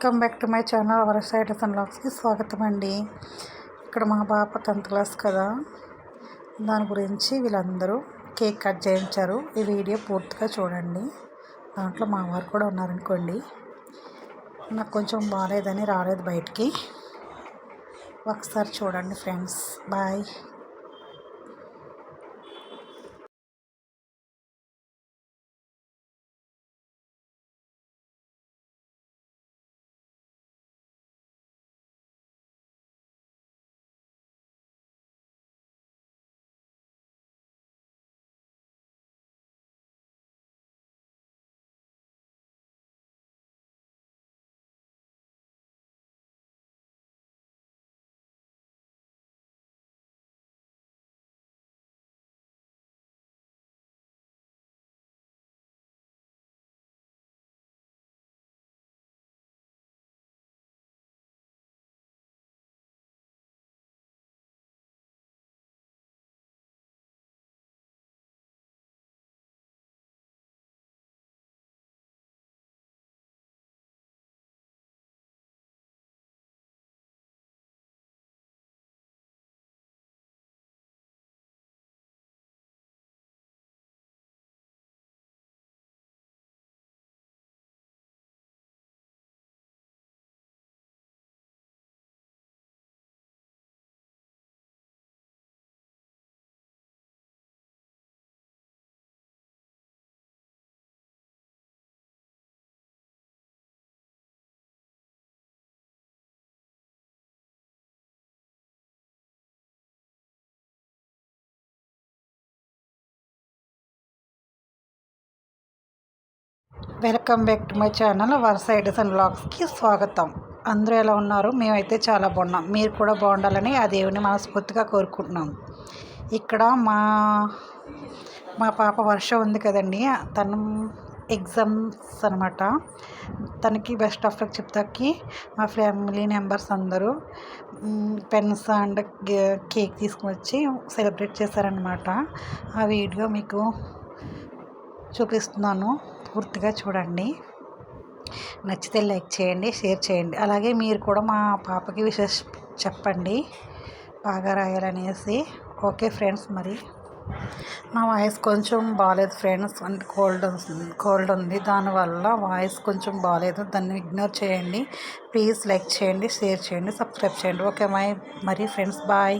Welcome back to my channel our side బ్లాగ్స్కి స్వాగతం అండి ఇక్కడ మా పాప టెన్త్ క్లాస్ కదా. దాని గురించి వీళ్ళందరూ కేక్ కట్ చేయించారు. ఈ వీడియో పూర్తిగా చూడండి. దాంట్లో మా వారు కూడా ఉన్నారనుకోండి. నాకు కొంచెం బాగాలేదని రాలేదు బయటికి. ఒకసారి చూడండి friends. Bye. Welcome back to my channel were sides and బ్లాగ్స్కి స్వాగతం. అందరూ ఎలా ఉన్నారు? మేమైతే చాలా బాగున్నాం. మీరు కూడా బాగుండాలని ఆ దేవుని మనస్ఫూర్తిగా కోరుకుంటున్నాం. ఇక్కడ మా మా పాప వర్ష ఉంది కదండి. తను ఎగ్జామ్స్ అనమాట తనకి బెస్ట్ ఆఫ్ లక్ చెప్తాకి మా ఫ్యామిలీ మెంబర్స్ అందరూ పెన్స్ అండ్ కేక్ తీసుకుని వచ్చి సెలబ్రేట్ చేశారనమాట ఆ వీడియో మీకు చూపిస్తున్నాను. పూర్తిగా చూడండి. నచ్చితే లైక్ చేయండి షేర్ చేయండి. అలాగే మీరు కూడా మా పాపకి విశేష చెప్పండి. బాగా రాయాలనేసి. ఓకే ఫ్రెండ్స్ మరి. నా వాయిస్ కొంచెం బాగాలేదు ఫ్రెండ్స్. అంటే కోల్డ్ కోల్డ్ ఉంది. దానివల్ల వాయిస్ కొంచెం బాగాలేదు దాన్ని ఇగ్నోర్ చేయండి. ప్లీజ్ లైక్ చేయండి షేర్ చేయండి సబ్స్క్రైబ్ చేయండి. ఓకే మై మరి ఫ్రెండ్స్ బాయ్.